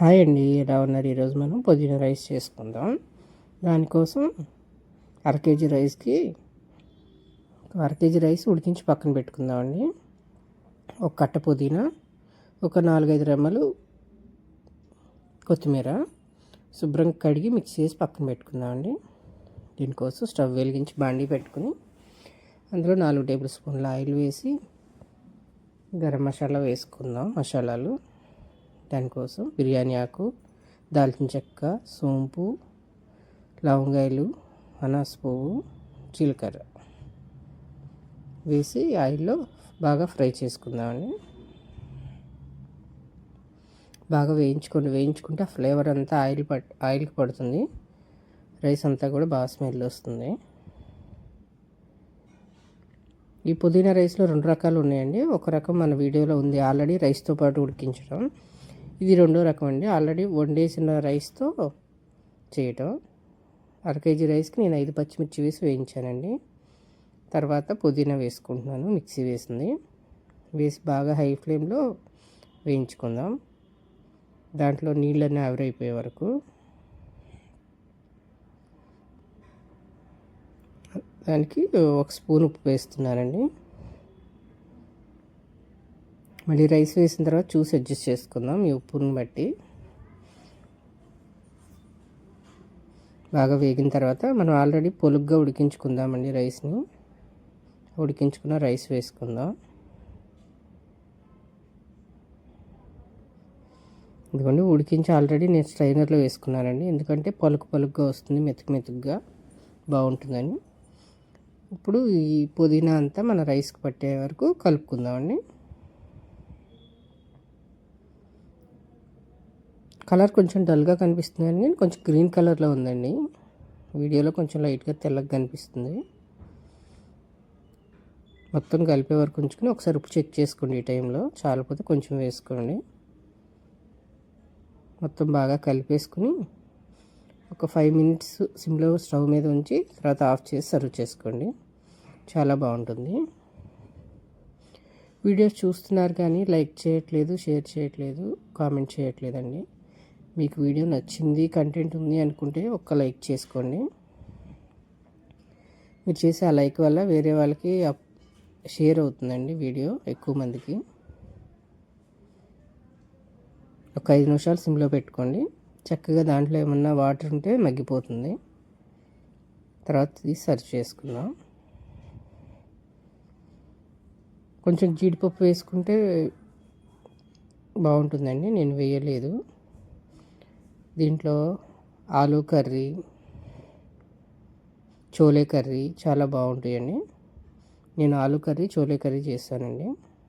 Hi అండి ఎలా ఉన్నారు? ఈరోజు మనం పుదీనా రైస్ చేసుకుందాం. దానికోసం అర కేజీ రైస్కి అర కేజీ రైస్ ఉడికించి పక్కన పెట్టుకుందామండి. ఒక కట్ట పుదీనా ఒక నాలుగైదు రెమ్మలు కొత్తిమీర శుభ్రంగా కడిగి మిక్స్ చేసి పక్కన పెట్టుకుందామండి. దీనికోసం స్టవ్ వెలిగించి బాండీ పెట్టుకుని అందులో నాలుగు టేబుల్ స్పూన్ల ఆయిల్ వేసి గరం మసాలా వేసుకుందాం మసాలాలు. దానికోసం బిర్యానీ ఆకు దాల్చిన చెక్క సోంపు లవంగాయలు అనాస పువ్వు జీలకర్ర వేసి ఆయిల్లో బాగా ఫ్రై చేసుకుందామండి. బాగా వేయించుకొని వేయించుకుంటే ఆ ఫ్లేవర్ అంతా ఆయిల్ పట్ ఆయిల్కి పడుతుంది. రైస్ అంతా కూడా బాగా స్మెల్ వస్తుంది. ఈ పుదీనా రైస్లో రెండు రకాలు ఉన్నాయండి. ఒక రకం మన వీడియోలో ఉంది. ఆల్రెడీ రైస్తో పాటు ఉడికించడం. ఇది రెండో రకం అండి. ఆల్రెడీ వండేసిన రైస్తో చేయటం. అర కేజీ రైస్కి నేను ఐదు పచ్చిమిర్చి వేసి వేయించానండి. తర్వాత పుదీనా వేసుకుంటున్నాను మిక్సీ వేసింది. వేసి బాగా హై ఫ్లేమ్లో వేయించుకుందాం. దాంట్లో నీళ్ళన్నీ ఆవిరైపోయే వరకు. దానికి ఒక స్పూన్ ఉప్పు వేస్తున్నానండి. మళ్ళీ రైస్ వేసిన తర్వాత చూసి అడ్జస్ట్ చేసుకుందాం ఈ ఉప్పుని బట్టి. బాగా వేగిన తర్వాత మనం ఆల్రెడీ పొలుగ్గా ఉడికించుకుందామండి రైస్ని. ఉడికించుకున్న రైస్ వేసుకుందాం. ఎందుకంటే ఉడికించి ఆల్రెడీ నేను స్ట్రైనర్లో వేసుకున్నానండి. ఎందుకంటే పలుకు పలుకుగా వస్తుంది మెతుకు మెతుకుగా బాగుంటుందని. ఇప్పుడు ఈ పుదీనా అంతా మన రైస్కి పట్టే వరకు కలుపుకుందామండి. కలర్ కొంచెం డల్గా కనిపిస్తుంది కానీ కొంచెం గ్రీన్ కలర్లో ఉందండి. వీడియోలో కొంచెం లైట్గా తెల్లగా కనిపిస్తుంది. మొత్తం కలిపే వరకు ఉంచుకొని ఒకసారి ఉప్పు చెక్ చేసుకోండి ఈ టైంలో. చాలపోతే కొంచెం వేసుకోండి. మొత్తం బాగా కలిపేసుకుని ఒక ఫైవ్ మినిట్స్ సిమ్లో స్టవ్ మీద ఉంచి తర్వాత ఆఫ్ చేసి సర్వ్ చేసుకోండి. చాలా బాగుంటుంది. వీడియోస్ చూస్తున్నారు కానీ లైక్ చేయట్లేదు షేర్ చేయట్లేదు కామెంట్ చేయట్లేదండి. మీకు వీడియో నచ్చింది కంటెంట్ ఉంది అనుకుంటే ఒక్క లైక్ చేసుకోండి. మీరు చేసే ఆ లైక్ వల్ల వేరే వాళ్ళకి షేర్ అవుతుందండి వీడియో ఎక్కువ మందికి. ఒక ఐదు నిమిషాలు సిమ్లో పెట్టుకోండి. చక్కగా దాంట్లో ఏమన్నా వాటర్ ఉంటే మగ్గిపోతుంది. తర్వాత తీసి సర్వ్ చేసుకుందాం. కొంచెం జీడిపప్పు వేసుకుంటే బాగుంటుందండి నేను వేయలేదు. దీంట్లో ఆలు కర్రీ చోలే కర్రీ చాలా బాగుంటాయండి. నేను ఆలు కర్రీ చోలే కర్రీ చేస్తానండి.